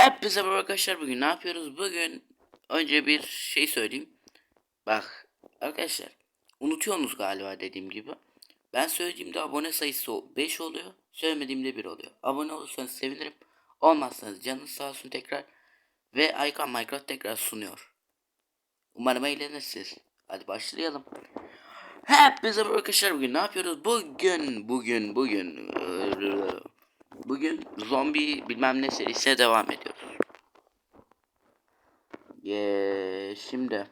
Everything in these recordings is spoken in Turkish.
Hepinize merhaba arkadaşlar bugün ne yapıyoruz? Bugün önce bir şey söyleyeyim. Bak arkadaşlar unutuyorsunuz galiba dediğim gibi. Ben söylediğimde abone sayısı 5 oluyor. Söylemediğimde 1 oluyor. Abone olursanız sevinirim. Olmazsanız canınız sağ olsun tekrar. Ve Icon Minecraft tekrar sunuyor. Umarım eğlenirsiniz. Hadi başlayalım. Hepinize merhaba arkadaşlar bugün ne yapıyoruz? Bugün bugün bugün Bugün zombi bilmem ne serisine devam ediyoruz. Ee, şimdi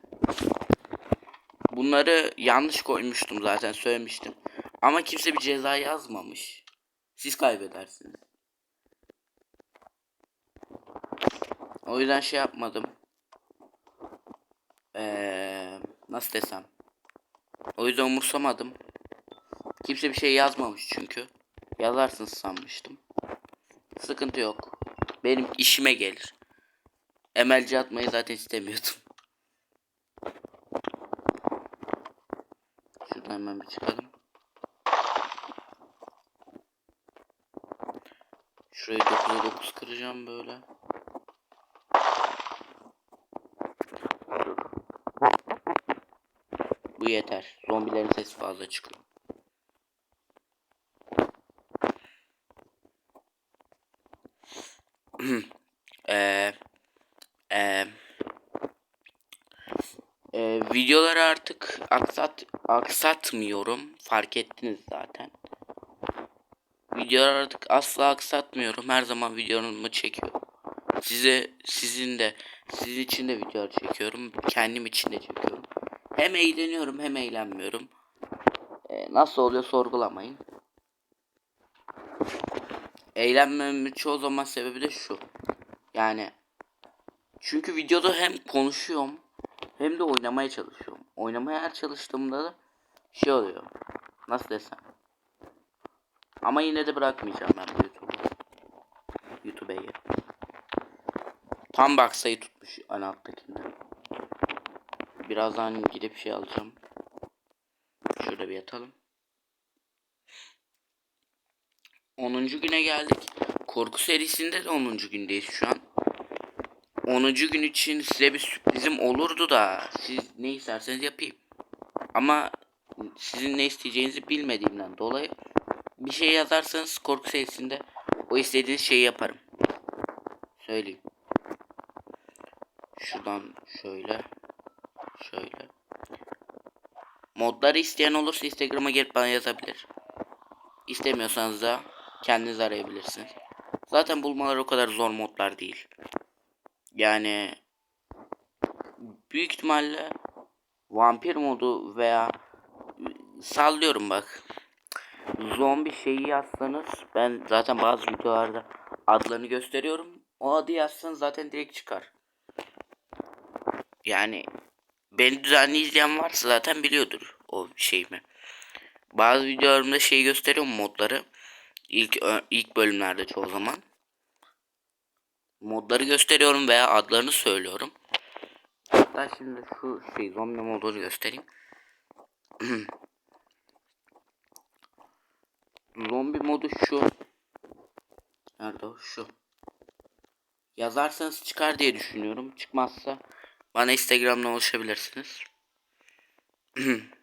bunları yanlış koymuştum zaten söylemiştim. Ama kimse bir ceza yazmamış. Siz kaybedersiniz. O yüzden şey yapmadım. Ee, nasıl desem. O yüzden umursamadım. Kimse bir şey yazmamış çünkü. Yazarsınız sanmıştım. Sıkıntı yok. Benim işime gelir. Emelci atmayı zaten istemiyordum. Şuradan hemen bir çıkalım. Şurayı 9'a 9 kıracağım böyle. Bu yeter. Zombilerin sesi fazla çıkıyor. Eee eee eee, videoları artık aksat aksatmıyorum. Fark ettiniz zaten. Videoları artık asla aksatmıyorum. Her zaman videomu çekiyorum. Size sizin de sizin için de videolar çekiyorum. Kendim için de çekiyorum. Hem eğleniyorum hem eğlenmiyorum. Eee, nasıl oluyor sorgulamayın. Eğlenmemin çoğu zaman sebebi de şu. Yani çünkü videoda hem konuşuyorum hem de oynamaya çalışıyorum. Oynamaya çalıştığımda da şey oluyor. Nasıl desem. Ama yine de bırakmayacağım ben YouTube'u. YouTube'yi. Tam bak sayı tutmuş en alttakinde. Birazdan gidip şey alacağım. Şöyle bir yatalım. 10. güne geldik. Korku serisinde de 10. gündeyiz şu an. 10. gün için size bir sürprizim olurdu da siz ne isterseniz yapayım. Ama sizin ne isteyeceğinizi bilmediğimden dolayı bir şey yazarsanız korku serisinde o istediğiniz şeyi yaparım. Söyleyeyim. Şuradan şöyle şöyle. Modları isteyen olursa Instagram'a gelip bana yazabilir. İstemiyorsanız da kendiniz arayabilirsiniz. Zaten bulmalar o kadar zor modlar değil. Yani büyük ihtimalle vampir modu veya sallıyorum bak. Zombi şeyi yazsanız ben zaten bazı videolarda adlarını gösteriyorum. O adı yazsanız zaten direkt çıkar. Yani beni düzenli izleyen varsa zaten biliyordur o şeyimi. Bazı videolarımda şey gösteriyorum modları. İlk ilk bölümlerde çoğu zaman modları gösteriyorum veya adlarını söylüyorum. Hatta şimdi şu şey zombi modunu göstereyim. zombi modu şu. Nerede o? Şu. Yazarsanız çıkar diye düşünüyorum. Çıkmazsa bana Instagram'dan ulaşabilirsiniz.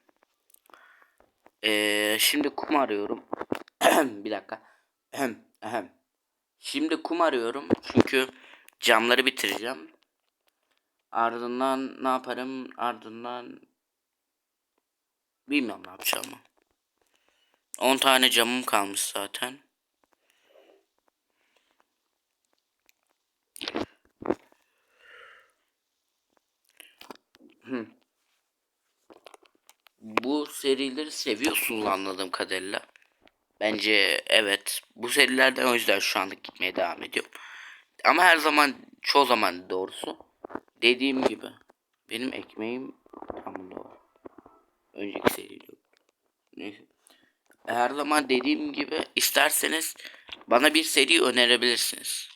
ee, şimdi kum arıyorum. bir dakika. Şimdi kum arıyorum çünkü camları bitireceğim. Ardından ne yaparım? Ardından bilmiyorum ne yapacağımı. 10 tane camım kalmış zaten. Bu serileri seviyorsunuz anladığım kadarıyla. Bence evet. Bu serilerden o yüzden şu anlık gitmeye devam ediyorum. Ama her zaman çoğu zaman doğrusu. Dediğim gibi. Benim ekmeğim tam var. Önceki seriyle. Neyse. Her zaman dediğim gibi isterseniz bana bir seri önerebilirsiniz.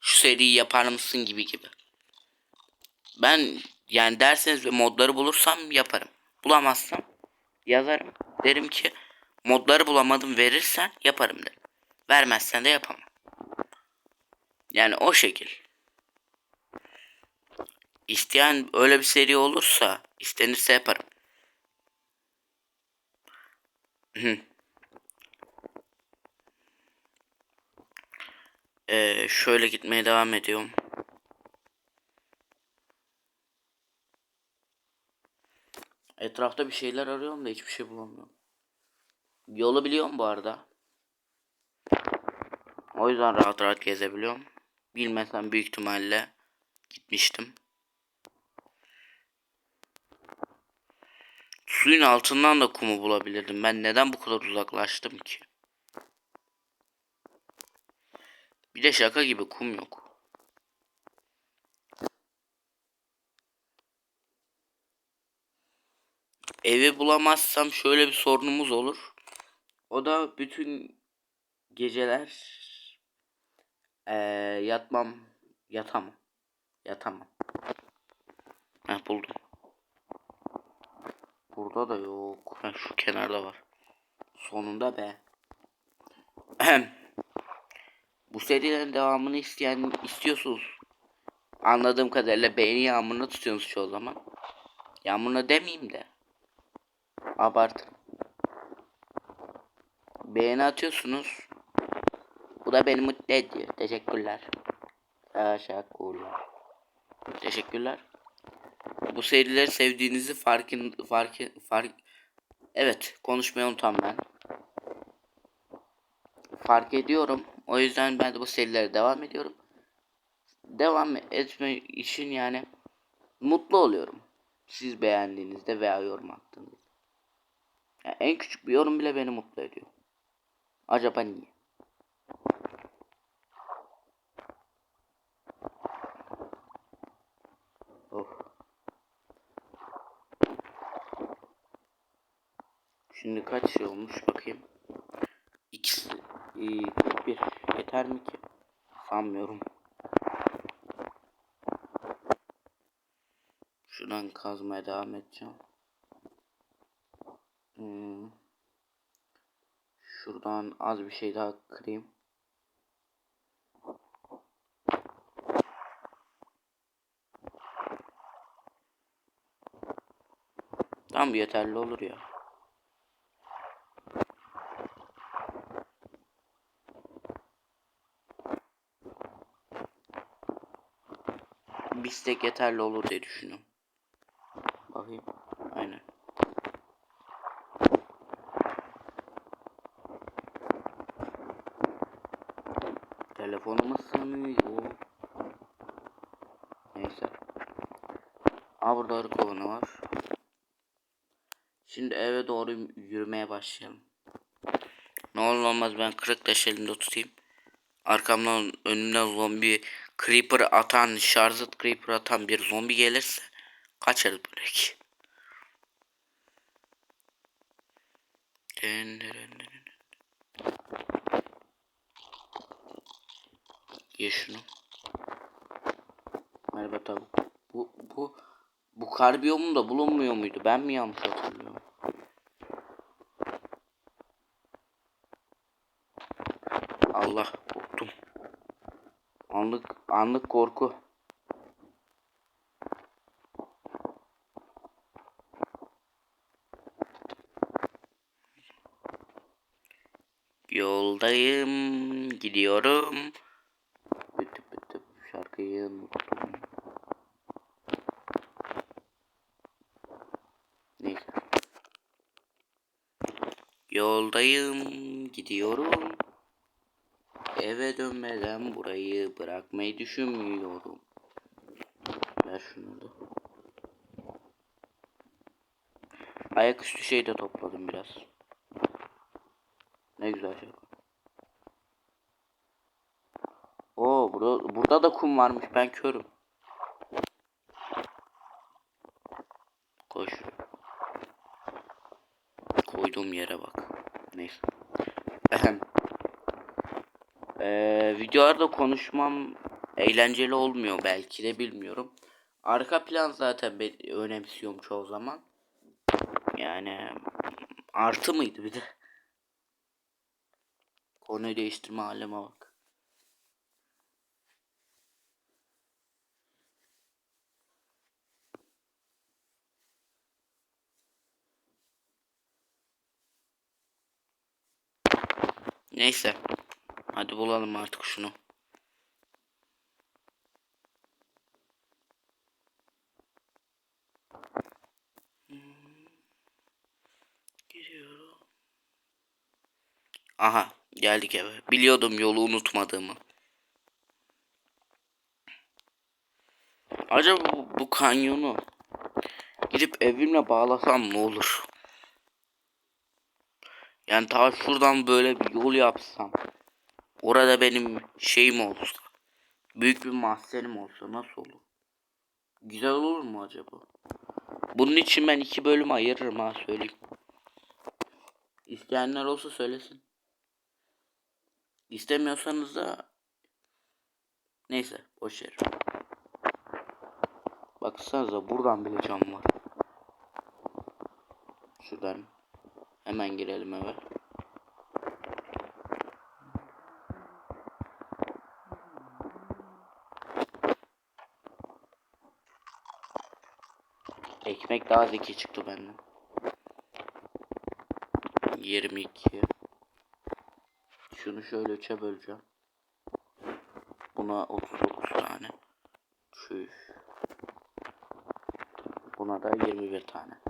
Şu seriyi yapar mısın gibi gibi. Ben yani derseniz ve modları bulursam yaparım. Bulamazsam yazarım. Derim ki modları bulamadım verirsen yaparım derim. Vermezsen de yapamam. Yani o şekil. İsteyen öyle bir seri olursa istenirse yaparım. Ee, şöyle gitmeye devam ediyorum. Etrafta bir şeyler arıyorum da hiçbir şey bulamıyorum. Yolu biliyorum bu arada. O yüzden rahat rahat gezebiliyorum. Bilmesem büyük ihtimalle gitmiştim. Suyun altından da kumu bulabilirdim. Ben neden bu kadar uzaklaştım ki? Bir de şaka gibi kum yok. Evi bulamazsam şöyle bir sorunumuz olur. O da bütün geceler eee, yatmam, yatamam. Yatamam. Heh buldum. Burada da yok. Heh, şu kenarda var. Sonunda be. Bu serilerin devamını isteyen istiyorsunuz. Anladığım kadarıyla beğeni yağmuruna tutuyorsunuz çoğu zaman. Yağmuruna demeyeyim de. Abartın. Beğeni atıyorsunuz. Bu da beni mutlu ediyor. Teşekkürler. Teşekkürler. Teşekkürler. Bu serileri sevdiğinizi farkın fark fark Evet, konuşmayı unutan ben. Fark ediyorum. O yüzden ben de bu serilere devam ediyorum. Devam etme için yani mutlu oluyorum. Siz beğendiğinizde veya yorum attığınızda. Yani en küçük bir yorum bile beni mutlu ediyor. Acaba niye? Oh. Şimdi kaç şey olmuş bakayım. İkisi iyi, 41 yeter mi ki? Sanmıyorum. Şuradan kazmaya devam edeceğim. Hmm. Şuradan az bir şey daha kırayım. Tamam yeterli olur ya. Bir stek yeterli olur diye düşünüyorum. Bakayım. Aynen. Telefonumuz sanıyor. Neyse. Aa burada arı kovanı var. Şimdi eve doğru yürümeye başlayalım. Ne olur olmaz ben kırık taş elimde tutayım. Arkamdan önümden zombi creeper atan, şarjı creeper atan bir zombi gelirse kaçarız direkt. Dın dın Ye şunu. Merhaba tavuk. Bu bu bu karbiyomunda bulunmuyor muydu? Ben mi yanlış hatırlıyorum? Allah korktum. Anlık anlık korku. Yoldayım, gidiyorum. Unuttum. Neyse. Yoldayım, gidiyorum. Eve dönmeden burayı bırakmayı düşünmüyorum. Ver şunu da. Ayaküstü şey de topladım biraz. Ne güzel şey. Burada, da kum varmış. Ben körüm. Koş. Koyduğum yere bak. Neyse. Ee, videolarda konuşmam eğlenceli olmuyor belki de bilmiyorum. Arka plan zaten ben önemsiyorum çoğu zaman. Yani artı mıydı bir de? Konuyu değiştirme halime bak. Neyse. Hadi bulalım artık şunu. Giriyorum. Aha geldik eve. Biliyordum yolu unutmadığımı. Acaba bu, bu kanyonu gidip evimle bağlasam ne olur? Yani ta şuradan böyle bir yol yapsam. Orada benim şeyim olsa. Büyük bir mahzenim olsa nasıl olur? Güzel olur mu acaba? Bunun için ben iki bölüm ayırırım ha söyleyeyim. İsteyenler olsa söylesin. İstemiyorsanız da neyse boş ver. Baksanıza buradan bile cam var. Şuradan hemen girelim eve. Ekmek daha zeki çıktı benden. 22 Şunu şöyle üçe böleceğim. Buna 39 tane. Çüş. Buna da 21 tane.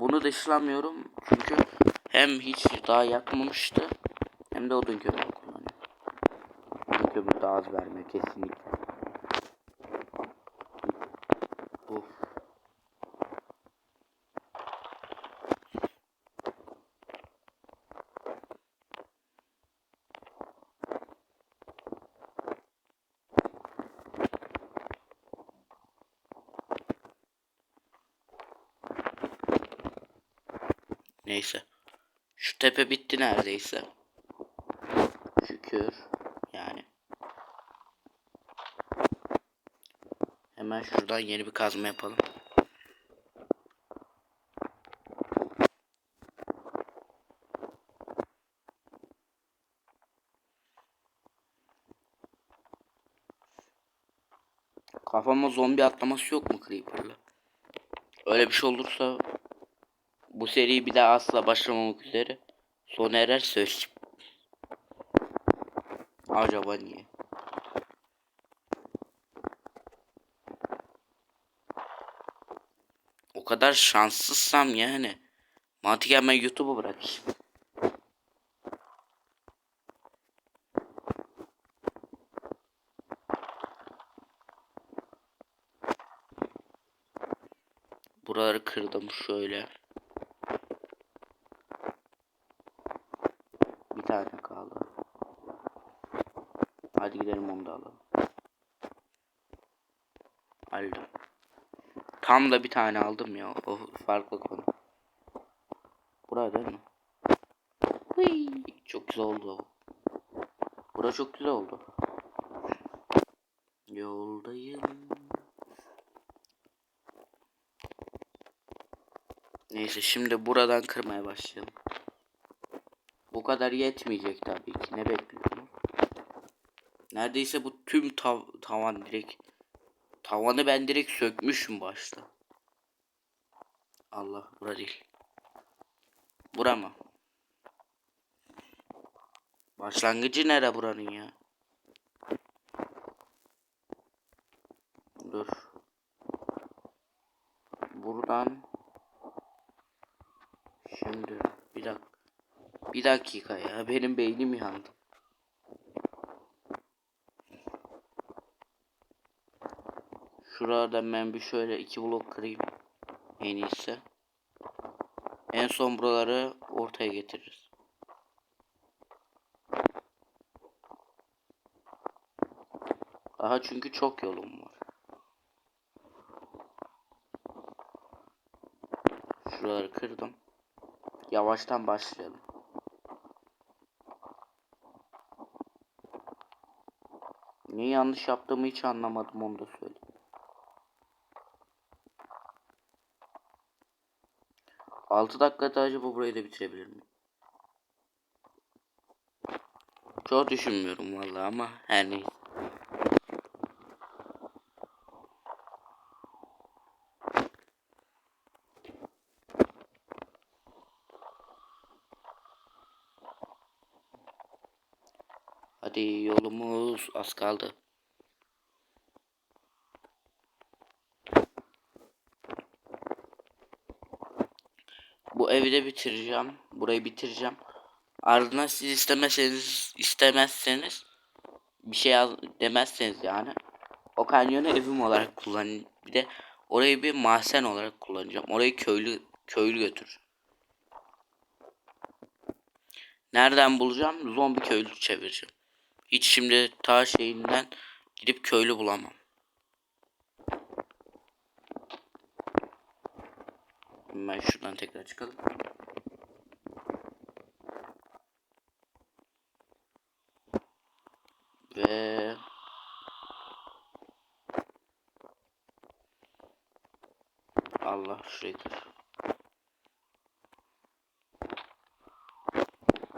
Bunu dışlamıyorum çünkü hem hiç daha yakmamıştı hem de odun kömürü kullanıyor. Odun kömürü daha az vermiyor kesinlikle. Neyse. Şu tepe bitti neredeyse. Şükür. Yani. Hemen şuradan yeni bir kazma yapalım. Kafama zombi atlaması yok mu Creeper'la? Öyle bir şey olursa bu seriyi bir daha asla başlamamak üzere sona erer söyleyeyim. Acaba niye? O kadar şanssızsam yani. Mantıken ben YouTube'u bırakayım. Buraları kırdım şöyle. Bir tane kaldı. Hadi gidelim onu da alalım. Aldım. Tam da bir tane aldım ya. O farklı konu. Buraya değil mi? Hıy, çok güzel oldu. Bura çok güzel oldu. Yoldayım. Neyse şimdi buradan kırmaya başlayalım. Bu kadar yetmeyecek tabii ki. Ne bekliyorum? Neredeyse bu tüm tav tavan direkt tavanı ben direkt sökmüşüm başta. Allah bura değil. Bura mı? Başlangıcı nere buranın ya? Dur. Buradan Şimdi bir dakika. Bir dakika ya benim beynim yandı. Şurada ben bir şöyle iki blok kırayım. En iyisi. En son buraları ortaya getiririz. Aha çünkü çok yolum var. Şuraları kırdım. Yavaştan başlayalım. Niye yanlış yaptığımı hiç anlamadım onu da söyle. 6 dakikada acaba burayı da bitirebilir miyim? Çok düşünmüyorum vallahi ama her neyse. Hadi yolumuz az kaldı. Evi de bitireceğim. Burayı bitireceğim. Ardından siz istemezseniz istemezseniz bir şey demezseniz yani o kanyonu evim olarak kullanın. Bir de orayı bir mahzen olarak kullanacağım. Orayı köylü köylü götür. Nereden bulacağım? Zombi köylü çevireceğim. Hiç şimdi ta şeyinden gidip köylü bulamam. Ben şuradan tekrar çıkalım. Ve Allah şurayı.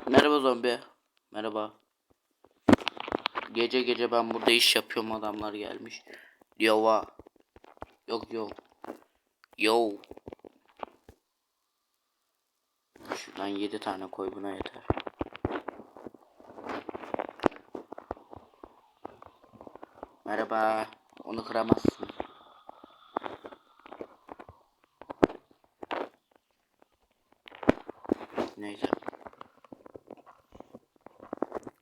Merhaba zombi. Merhaba. Gece gece ben burada iş yapıyorum adamlar gelmiş. Yova. Yok yok. Yo. Şuradan 7 tane koy buna yeter. Merhaba. Onu kıramazsın. Neyse.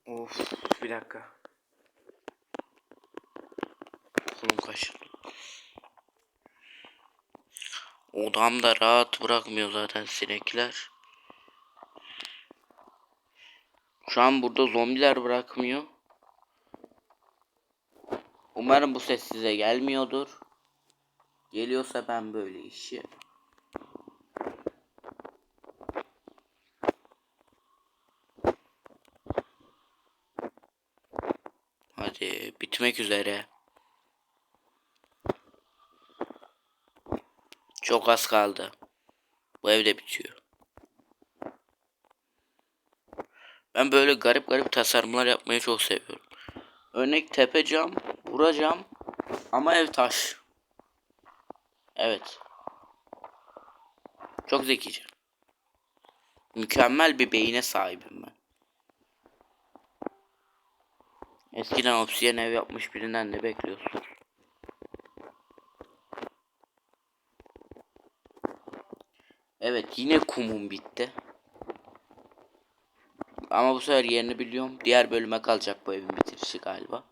Of bir dakika. Kolum kaşındı. Odam da rahat bırakmıyor zaten sinekler. Şu an burada zombiler bırakmıyor. Umarım bu ses size gelmiyordur. Geliyorsa ben böyle işi. Hadi bitmek üzere. Çok az kaldı. Bu evde bitiyor. Ben böyle garip garip tasarımlar yapmayı çok seviyorum. Örnek tepe cam, vuracağım ama ev taş. Evet. Çok zekice. Mükemmel bir beyine sahibim ben. Eskiden obsidian ev yapmış birinden ne bekliyorsun? Evet yine kumum bitti. Ama bu sefer yerini biliyorum. Diğer bölüme kalacak bu evin bitirişi galiba.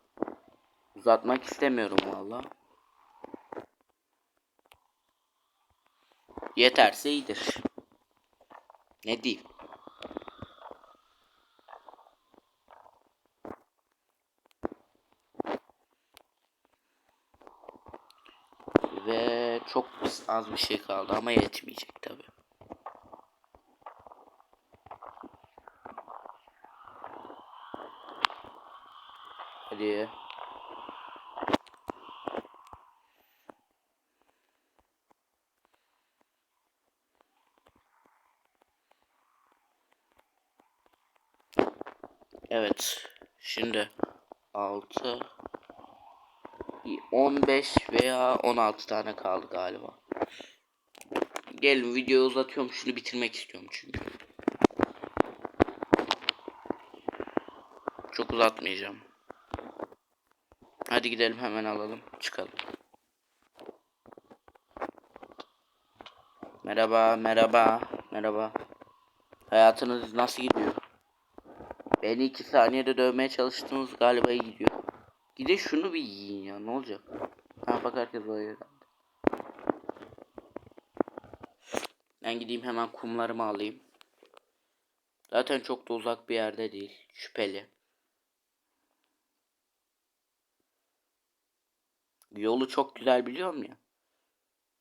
Uzatmak istemiyorum valla. Yeterse iyidir. Ne diyeyim? Ve çok az bir şey kaldı ama yetmeyecek tabi. Hadi. Evet. Şimdi 6 15 veya 16 tane kaldı galiba. Gelin videoyu uzatıyorum. Şunu bitirmek istiyorum çünkü. Çok uzatmayacağım. Hadi gidelim hemen alalım. Çıkalım. Merhaba, merhaba, merhaba. Hayatınız nasıl gidiyor? Beni iki saniyede dövmeye çalıştınız galiba iyi gidiyor. Gide şunu bir yiyin ya ne olacak? Ha bak herkes böyle. Ben gideyim hemen kumlarımı alayım. Zaten çok da uzak bir yerde değil. Şüpheli. Yolu çok güzel biliyorum ya.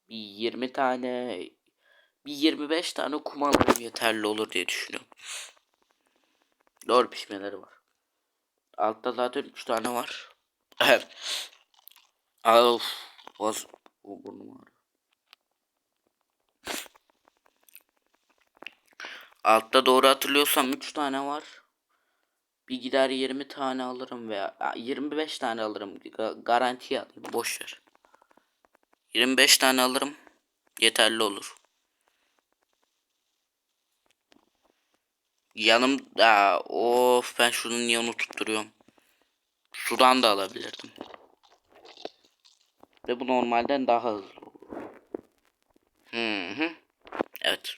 Bir 20 tane bir 25 tane kum alırım yeterli olur diye düşünüyorum. Doğru pişmeleri var. Altta zaten 3 tane var. of. Boz. O burnum ağrıyor. Altta doğru hatırlıyorsam 3 tane var. Bir gider 20 tane alırım veya 25 tane alırım. Garantiye alayım. Boş ver. 25 tane alırım. Yeterli olur. Yanımda of ben şunu niye unutup duruyorum. Sudan da alabilirdim. Ve bu normalden daha hızlı olur. Hı hı. Evet.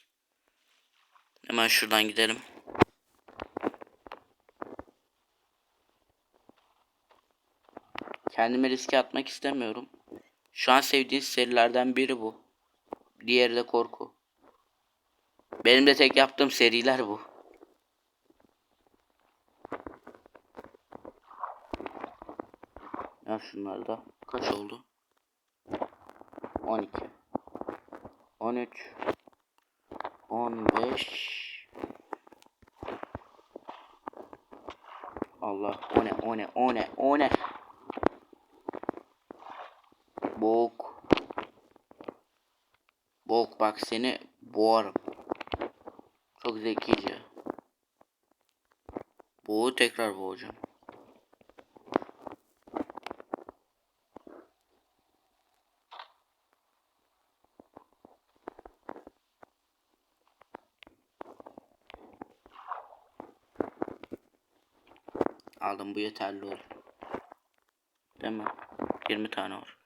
Hemen şuradan gidelim. Kendimi riske atmak istemiyorum. Şu an sevdiğim serilerden biri bu. Diğeri de korku. Benim de tek yaptığım seriler bu. Ya şunlar da. Kaç oldu? 12 13 15 Allah o ne o ne o ne o ne? Bok. Bok bak seni boğarım. Çok zekice. Boğu tekrar boğacağım Aldım bu yeterli olur. Değil mi? 20 tane var.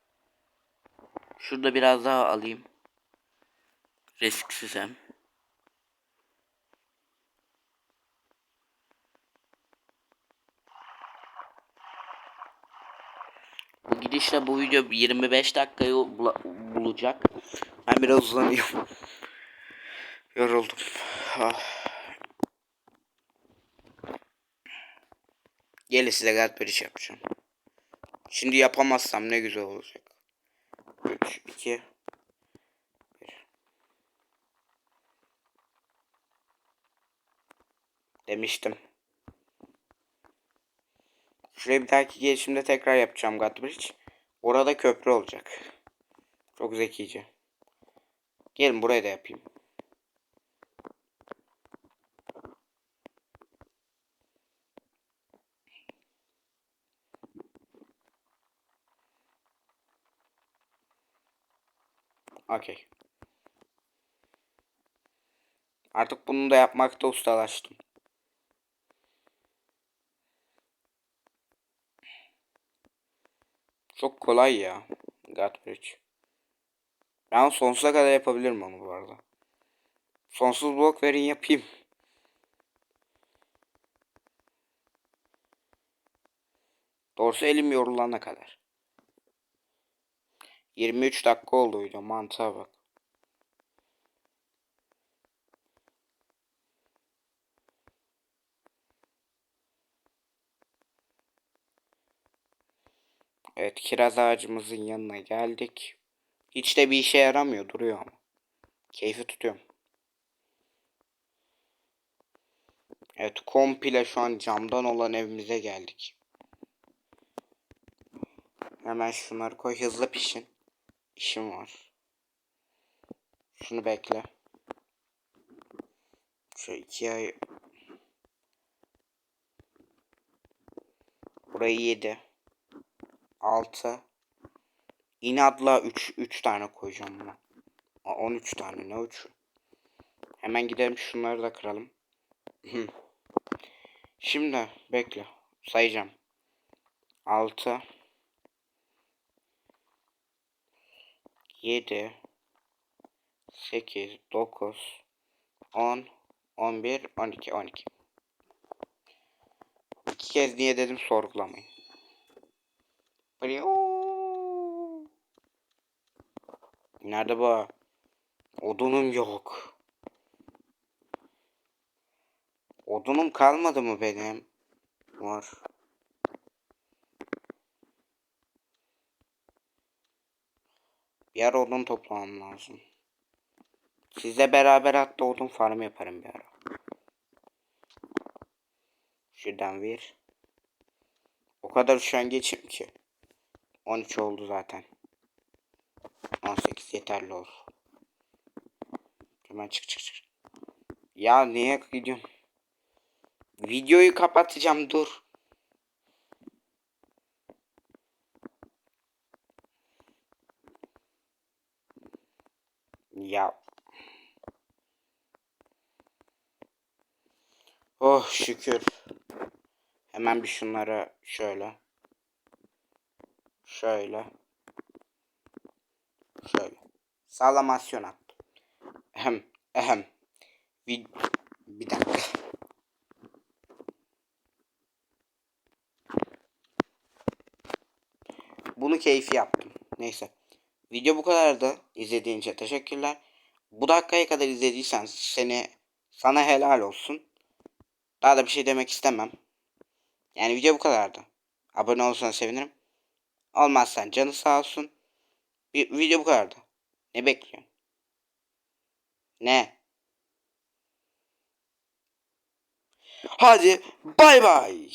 Şurada biraz daha alayım. Risksiz hem. Bu gidişle bu video 25 dakikayı bula- bulacak. Ben biraz uzanıyorum. Yoruldum. Ah. Gelin size gayet iş yapacağım. Şimdi yapamazsam ne güzel olacak. 3, 2, 1. Demiştim. Şuraya bir dahaki gelişimde tekrar yapacağım Godbridge. Orada köprü olacak. Çok zekice. Gelin buraya da yapayım. Okey. Artık bunu da yapmakta ustalaştım. Çok kolay ya. Godbridge. Ben sonsuza kadar yapabilirim onu bu arada. Sonsuz blok verin yapayım. Doğrusu elim yorulana kadar. 23 dakika oldu video mantığa bak. Evet kiraz ağacımızın yanına geldik. Hiç de bir işe yaramıyor duruyor ama. Keyfi tutuyorum. Evet komple şu an camdan olan evimize geldik. Hemen şunları koy hızlı pişin. İşim var. Şunu bekle. Şu iki ay. Burayı yedi. Altı. İnatla üç, üç tane koyacağım buna. Aa, 13 tane ne uçu. Hemen gidelim şunları da kıralım. Şimdi bekle. Sayacağım. 6 7 8 9 10 11 12 12 İki kez niye dedim sorgulamayın. Nerede bu? Odunum yok. Odunum kalmadı mı benim? Var. Bir ara odun toplamam lazım. Sizle beraber hatta odun farmı yaparım bir ara. Şuradan bir. O kadar şu an geçim ki. 13 oldu zaten. 18 yeterli olsun. Hemen çık çık çık. Ya niye gidiyorsun? Videoyu kapatacağım dur. Ya. Oh şükür. Hemen bir şunları şöyle. Şöyle. Şöyle. Sağlamasyon attım. Ehem. Ehem. Bir, bir dakika. Bunu keyfi yaptım. Neyse. Video bu kadardı. İzlediğin için teşekkürler. Bu dakikaya kadar izlediysen seni sana helal olsun. Daha da bir şey demek istemem. Yani video bu kadardı. Abone olursan sevinirim. Olmazsan canı sağ olsun. Bir video bu kadardı. Ne bekliyorsun? Ne? Hadi bay bay.